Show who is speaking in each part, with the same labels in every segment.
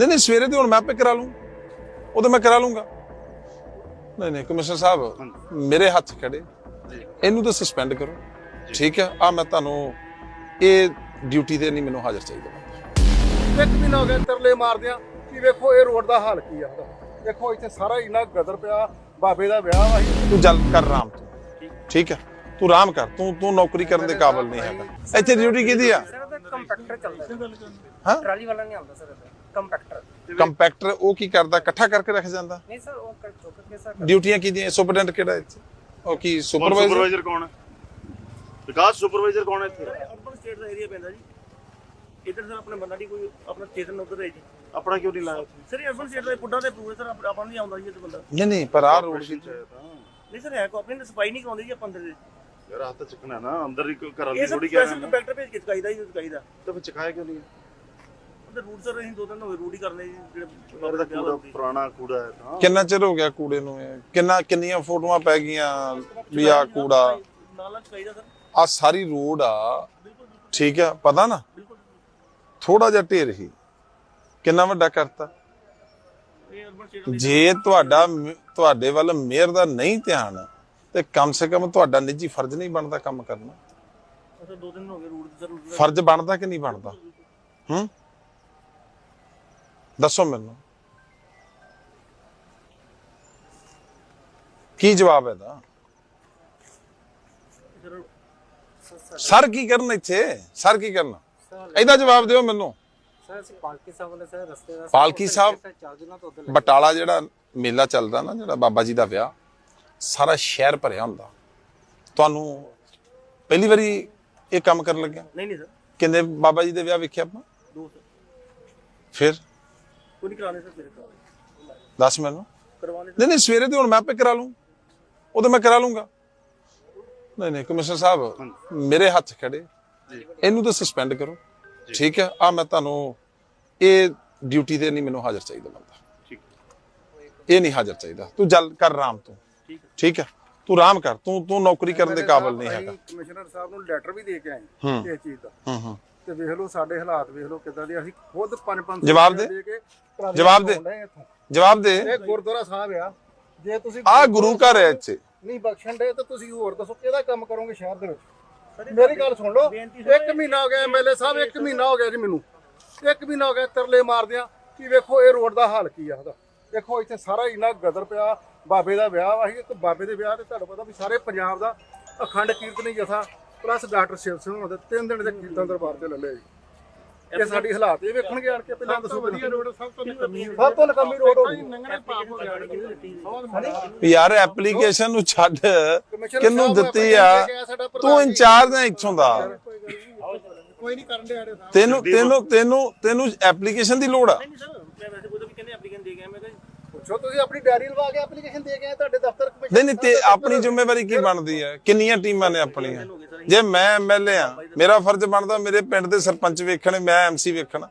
Speaker 1: ਨਹੀਂ ਨਹੀਂ ਸਵੇਰੇ ਤੇ ਹੁਣ ਮੈਂ ਆਪੇ ਕਰਾ ਲੂੰ। ਉਹ ਤਾਂ ਮੈਂ ਕਰਾ ਲੂੰਗਾ। ਨਹੀਂ ਨਹੀਂ ਕਮਿਸ਼ਨਰ ਸਾਹਿਬ ਮੇਰੇ ਹੱਥ ਖੜੇ। ਇਹਨੂੰ ਤਾਂ ਸਸਪੈਂਡ ਕਰੋ। ਠੀਕ ਹੈ? ਆ ਮੈਂ ਤੁਹਾਨੂੰ ਇਹ ਡਿਊਟੀ ਤੇ ਨਹੀਂ ਮੈਨੂੰ ਹਾਜ਼ਰ ਚਾਹੀਦਾ।
Speaker 2: ਇੱਕ ਮਹੀਨਾ ਹੋ ਗਿਆ ਤਰਲੇ ਮਾਰਦਿਆਂ। ਕਿ ਵੇਖੋ ਇਹ ਰੋਡ ਦਾ ਹਾਲ ਕੀ ਆ ਦੇਖੋ ਇੱਥੇ ਸਾਰਾ ਇੰਨਾ ਗਦਰ ਪਿਆ। ਬਾਬੇ ਦਾ ਵਿਆਹ ਵਾ ਸੀ
Speaker 1: ਤੂੰ ਜਲ ਕਰ ਆਰਾਮ ਤੂੰ। ਠੀਕ ਹੈ? ਤੂੰ ਆਰਾਮ ਕਰ। ਤੂੰ ਤੂੰ ਨੌਕਰੀ ਕਰਨ ਦੇ ਕਾਬਿਲ ਨਹੀਂ ਹੈਗਾ। ਇੱਥੇ ਡਿਊਟੀ ਕਿਹਦੀ ਆ?
Speaker 3: ਕੰਪੈਕਟਰ ਚੱਲਦਾ। ਹੈ। ਟਰਾਲੀ ਵਾਲਾ ਨਹੀਂ ਆਉਂਦਾ ਸਰ ਕੰਪੈਕਟਰ।
Speaker 1: ਕੰਪੈਕਟਰ ਉਹ ਕੀ ਕਰਦਾ? ਇਕੱਠਾ ਕਰਕੇ ਰੱਖ ਜਾਂਦਾ?
Speaker 3: ਨਹੀਂ ਸਰ ਉਹ ਕਰ ਚੁੱਕ ਕੇ ਸਰ
Speaker 1: ਡਿਊਟੀਆਂ ਕਿਹਦੀਆਂ ਸੁਪਰਡੈਂਟ ਕਿਹੜਾ ਇੱਥੇ? ਉਹ ਕੀ ਸੁਪਰਵਾਈਜ਼ਰ?
Speaker 4: ਸੁਪਰਵਾਈਜ਼ਰ ਕੌਣ ਹੈ? ਵਿਕਾਸ ਸੁਪਰਵਾਈਜ਼ਰ ਕੌਣ ਹੈ ਇੱਥੇ?
Speaker 5: ਅਰਬਨ ਸਟੇਟ ਦਾ ਏਰੀਆ ਪੈਂਦਾ ਜੀ। ਇੱਧਰ ਸਰ ਆਪਣੇ ਬੰਦਾ ਨਹੀਂ ਕੋਈ ਆਪਣਾ ਸਟੇਸ਼ਨ ਉੱਧਰ ਹੈ ਜੀ।
Speaker 4: ਆਪਣਾ ਕਿਉਂ ਨਹੀਂ ਲਾਇਆ ਉੱਥੇ?
Speaker 5: ਸਰ ਅਰਬਨ ਸਟੇਟ ਦਾ ਪੁੱਡਾ ਤੇ ਪ੍ਰੂਵ ਸਰ ਆਪ- ਨਹੀਂ ਆਉਂਦਾ ਜੀ ਇਹ ਬੰਦਾ।
Speaker 1: ਨਹੀਂ ਨਹੀਂ ਪਰ ਆ ਰੋਡ
Speaker 5: ਨਹੀਂ ਸਰ ਹੈ ਕੋ ਆਪਣੀ ਸਫ਼ਾਈ ਨਹੀਂ ਕਰਾਉਂਦੇ ਜੀ ਆਪਾਂ ਅੰਦਰ ਦੇ।
Speaker 4: ਯਾਰ ਹੱਥ ਚੱਕਣਾ ਨਾ ਅੰਦਰ ਹੀ ਘਰ
Speaker 5: ਇਹ ਸਰ
Speaker 4: ਥੋੜੀ ਕਹਿ
Speaker 5: ਸਪੈਸ਼ਲ
Speaker 4: ਰਹੇ ਨੇ।
Speaker 5: ਕੰਪੈਕਟਰ ਭੇਜ ਕੇ ਚਕਾਈਦਾ ਜੀ ਚਕਾਈਦਾ।
Speaker 4: ਤਾਂ ਫਿਰ ਚਕਾਇਆ ਕਿਉਂ ਨਹੀਂ?
Speaker 5: ਉਹਦੇ ਰੂਟ ਸਰ ਅਸੀਂ ਦੋ ਦਿਨ ਹੋਏ ਰੂਟ ਹੀ ਕਰਨੇ ਜੀ ਜਿਹੜੇ
Speaker 4: ਯਾਰ ਇਹਦਾ ਕੂੜਾ ਪੁਰਾਣਾ ਕੂੜਾ ਹੈ ਤਾਂ।
Speaker 1: ਕਿੰਨਾ ਚਿਰ ਹੋ ਗਿਆ ਕੂੜੇ ਨੂੰ ਇਹ? ਕਿੰਨਾ ਕਿੰਨੀਆਂ ਫੋਟੋਆਂ ਪੈ ਗਈਆਂ ਵੀ ਆ ਕੂੜਾ?
Speaker 5: ਨਾਲ ਸਰ।
Speaker 1: ਆ ਸਾਰੀ ਰੋਡ ਆ। ਠੀਕ ਆ ਪਤਾ ਨਾ? ਥੋੜਾ ਜਿਹਾ ਢੇਰ ਹੀ। ਕਿੰਨਾ ਵੱਡਾ ਕਰਤਾ?
Speaker 5: ਇਹ ਅਰਬਨ ਸਟੇਟ
Speaker 1: ਜੇ ਤੁਹਾਡਾ ਮ- ਤੁਹਾਡੇ ਵੱਲ ਮੇਅਰ ਦਾ ਨਹੀਂ ਧਿਆਨ ਤੇ ਕਮ ਸੇ ਕਮ ਤੁਹਾਡਾ ਨਿੱਜੀ ਫਰਜ਼ ਨਹੀਂ ਬਣਦਾ ਕੰਮ ਕਰਨਾ।
Speaker 5: ਸਰ ਦੋ ਦਿਨ ਹੋ ਗਏ ਰੂਟ ਸਰ
Speaker 1: ਫਰਜ਼ ਬਣਦਾ ਕਿ ਨਹੀਂ ਬਣਦਾ? ਹੂੰ? ਦੱਸੋ ਮੈਨੂੰ। ਕੀ ਜਵਾਬ ਹੈ ਦਾ
Speaker 5: ਸਰ
Speaker 1: ਕੀ ਕਰਨ ਇੱਥੇ? ਸਰ ਕੀ ਕਰਨਾ? ਇਹਦਾ ਜਵਾਬ ਦਿਓ ਮੈਨੂੰ।
Speaker 3: ਸਰ ਅਸੀਂ ਪਾਲਕੀ ਸਾਹਿਬ ਵਾਲੇ ਸਰ ਰਸਤੇ ਦਾ
Speaker 1: ਪਾਲਕੀ ਸਾਹਿਬ
Speaker 3: ਚੱਲ ਜੂਨਾ ਤਾਂ ਉਧਰ
Speaker 1: ਬਟਾਲਾ ਜਿਹੜਾ ਮੇਲਾ ਚੱਲਦਾ ਨਾ ਜਿਹੜਾ ਬਾਬਾ ਜੀ ਦਾ ਵਿਆਹ ਸਾਰਾ ਸ਼ਹਿਰ ਭਰਿਆ ਹੁੰਦਾ। ਤੁਹਾਨੂੰ ਪਹਿਲੀ ਵਾਰੀ ਇਹ ਕੰਮ ਕਰਨ ਲੱਗਿਆ?
Speaker 5: ਨਹੀਂ ਨਹੀਂ ਸਰ।
Speaker 1: ਕਿੰਨੇ ਬਾਬਾ ਜੀ ਦੇ ਵਿਆਹ ਵੇਖਿਆ ਆਪਾਂ?
Speaker 5: ਦੋ ਸਰ।
Speaker 1: ਫਿਰ?
Speaker 5: ਕੋਈ ਨਹੀਂ ਕਰਾਣੇ ਸਰ ਮੇਰੇ ਕਰਾਣੇ
Speaker 1: ਦੱਸ ਮੈਨੂੰ।
Speaker 5: ਕਰਵਾਣੇ
Speaker 1: ਨਹੀਂ ਨਹੀਂ ਸਵੇਰੇ ਤੇ ਹੁਣ ਮੈਂ ਆਪੇ ਕਰਾ ਲੂੰ। ਉਹ ਤਾਂ ਮੈਂ ਕਰਾ ਲੂੰਗਾ। ਨਹੀਂ ਨਹੀਂ ਕਮਿਸ਼ਨਰ ਸਾਹਿਬ ਮੇਰੇ ਹੱਥ ਖੜੇ। ਇਹਨੂੰ ਤਾਂ ਸਸਪੈਂਡ ਕਰੋ। ਠੀਕ ਹੈ? ਆ ਮੈਂ ਤੁਹਾਨੂੰ ਇਹ ਡਿਊਟੀ ਤੇ ਨਹੀਂ ਮੈਨੂੰ ਹਾਜ਼ਰ ਚਾਹੀਦਾ ਬੰਦਾ।
Speaker 4: ਠੀਕ
Speaker 1: ਇਹ ਨਹੀਂ ਹਾਜ਼ਰ ਚਾਹੀਦਾ। ਤੂੰ ਜਲ ਕਰ ਆਰਾਮ ਤੂੰ। ਠੀਕ ਹੈ? ਤੂੰ ਆਰਾਮ ਕਰ ਤੂੰ ਤੂੰ ਨੌਕਰੀ ਕਰਨ ਦੇ ਕਾਬਿਲ ਨਹੀਂ ਹੈਗਾ।
Speaker 2: ਕਮਿਸ਼ਨਰ ਸਾਹਿਬ ਨੂੰ ਲੈਟਰ ਵੀ ਦੇ ਕੇ ਆਏ
Speaker 1: ਹੂੰ।
Speaker 2: ਇਸ ਚੀਜ਼ ਦਾ।
Speaker 1: ਹੂੰ ਹੂੰ।
Speaker 2: ਤੇ ਵੇਖ ਲਓ ਸਾਡੇ ਹਾਲਾਤ ਵੇਖ ਲਓ ਕਿਦਾਂ ਦੇ ਅਸੀਂ ਖੁਦ ਪੰਜ ਪੰਜ
Speaker 1: ਜਵਾਬ ਦੇ। ਜਵਾਬ ਦੇ। ਜਵਾਬ ਦੇ।
Speaker 2: ਇਹ ਗੁਰਦੁਆਰਾ ਸਾਹਿਬ ਆ। ਜੇ ਤੁਸੀਂ
Speaker 1: ਆ ਗੁਰੂ ਘਰ ਹੈ ਇੱਥੇ।
Speaker 2: ਨਹੀਂ ਬਖਸ਼ਣ ਦੇ ਤਾਂ ਤੁਸੀਂ ਹੋਰ ਦੱਸੋ ਕਿਹਦਾ ਕੰਮ ਕਰੋਗੇ ਸ਼ਹਿਰ ਦੇ ਵਿੱਚ? ਮੇਰੀ ਗੱਲ ਸੁਣ ਲਓ। ਇੱਕ ਮਹੀਨਾ ਹੋ ਗਿਆ ਐਮਐਲਏ ਸਾਹਿਬ ਇੱਕ ਮਹੀਨਾ ਹੋ ਗਿਆ ਜੀ ਮੈਨੂੰ। ਇੱਕ ਮਹੀਨਾ ਹੋ ਗਿਆ ਤਰਲੇ ਮਾਰਦਿਆਂ ਕਿ ਵੇਖੋ ਇਹ ਰੋਡ ਦਾ ਹਾਲ ਕੀ ਆ ਉਹਦਾ। ਦੇਖੋ ਇੱਥੇ ਸਾਰਾ ਇੰਨਾ ਗਦਰ ਪਿਆ ਬਾਬੇ ਦਾ ਵਿਆਹ ਵਾ ਸੀ ਇੱਕ ਬਾਬੇ ਦੇ ਵਿਆਹ ਤੇ ਤੁਹਾਨੂੰ ਪਤਾ ਵੀ ਸਾਰੇ ਪੰਜਾਬ ਦਾ ਅਖੰਡ ਕੀਰਤਨੀ ਜਥਾ ਪਲੱਸ ਡਾਕਟਰ ਸ਼ਿਵ ਸਿੰਘ ਹੋਣਾ ਦੇ ਤਿੰਨ ਦਿਨ ਦੇ ਕੀਰਤਨ ਦਰਬਾਰ ਤੇ ਲੱਲੇ ਜੀ ਇਹ ਸਾਡੀ ਹਾਲਾਤ ਇਹ ਵੇਖਣਗੇ ਆਣ ਕੇ ਪਹਿਲਾਂ ਦੱਸੋ ਵਧੀਆ ਰੋਡ ਸਭ ਤੋਂ ਸਭ ਤੋਂ ਨਕਮੀ ਰੋਡ ਹੋ ਗਈ।
Speaker 1: ਯਾਰ ਐਪਲੀਕੇਸ਼ਨ ਨੂੰ ਛੱਡ।
Speaker 2: ਸਾਹਿਬ
Speaker 1: ਦਿੱਤੀ ਆ? ਤੂੰ। ਇੰਚਾਰਜ ਹੈ ਇੱਥੋਂ ਦਾ।
Speaker 2: ਕੋਈ ਨਹੀਂ। ਕਰਨ ਦੇ ਆੜੇ
Speaker 1: ਤੈਨੂੰ ਤੈਨੂੰ ਤੈਨੂੰ ਤੈਨੂੰ ਐਪਲੀਕੇਸ਼ਨ ਦੀ ਲੋੜ ਆ
Speaker 5: ਨਹੀਂ ਸਰ ਮੈਂ ਵੈਸੇ ਕੋਈ ਤਾਂ ਵੀ ਕਹਿੰਦੇ ਐਪਲੀਕੈਂਟ ਦੇ ਗਿਆ ਮੈਂ ਕਿਹਾ ਜੀ,
Speaker 2: ਪੁੱਛੋ ਤੁਸੀਂ ਆਪਣੀ ਡਾਇਰੀ ਲਵਾ ਕੇ ਐਪਲੀਕੇਸ਼ਨ ਦੇ ਕੇ ਆਏ ਤੁਹਾਡੇ ਦਫ਼ਤਰ ਕਮਿਸ਼ਨ
Speaker 1: ਨਹੀਂ ਨਹੀਂ ਤੇ ਆਪਣੀ ਜ਼ਿੰਮੇਵਾਰੀ ਕੀ ਬਣਦੀ ਹੈ? ਕਿੰਨੀਆਂ ਟੀਮਾਂ ਨੇ ਆਪਣੀਆਂ? ਜੇ ਮੈਂ ਐਮਐਲਏ ਆ ਮੇਰਾ ਫਰਜ਼ ਬਣਦਾ ਮੇਰੇ ਪਿੰਡ ਦੇ ਸਰਪੰਚ ਵੇਖਣੇ ਮੈਂ ਐਮਸੀ ਵੇਖਣਾ।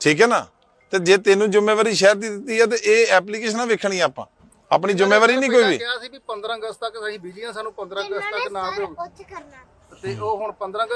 Speaker 1: ਠੀਕ ਹੈ ਨਾ? ਤੇ ਜੇ ਤੈਨੂੰ ਜ਼ਿੰਮੇਵਾਰੀ ਸ਼ਹਿਰ ਦੀ ਦਿੱਤੀ ਹੈ ਤੇ ਇਹ ਐਪਲੀਕੇਸ਼ਨਾਂ ਵੇਖਣੀ ਆਪਾਂ। ਆਪਣੀ ਜ਼ਿੰਮੇਵਾਰੀ ਨਹੀਂ ਕੋਈ ਵੀ।
Speaker 2: ਕਿਹਾ ਸੀ ਵੀ 15 ਅਗਸਤ ਤੱਕ ਅਸੀਂ ਬਿਜੀਆਂ ਸਾਨੂੰ 15 ਅਗਸਤ ਤੱਕ ਨਾ ਦਿਓ
Speaker 6: ਉੱਥੇ ਕਰਨਾ।
Speaker 2: ਤੇ ਉਹ ਹੁਣ 15 ਅਗਸਤ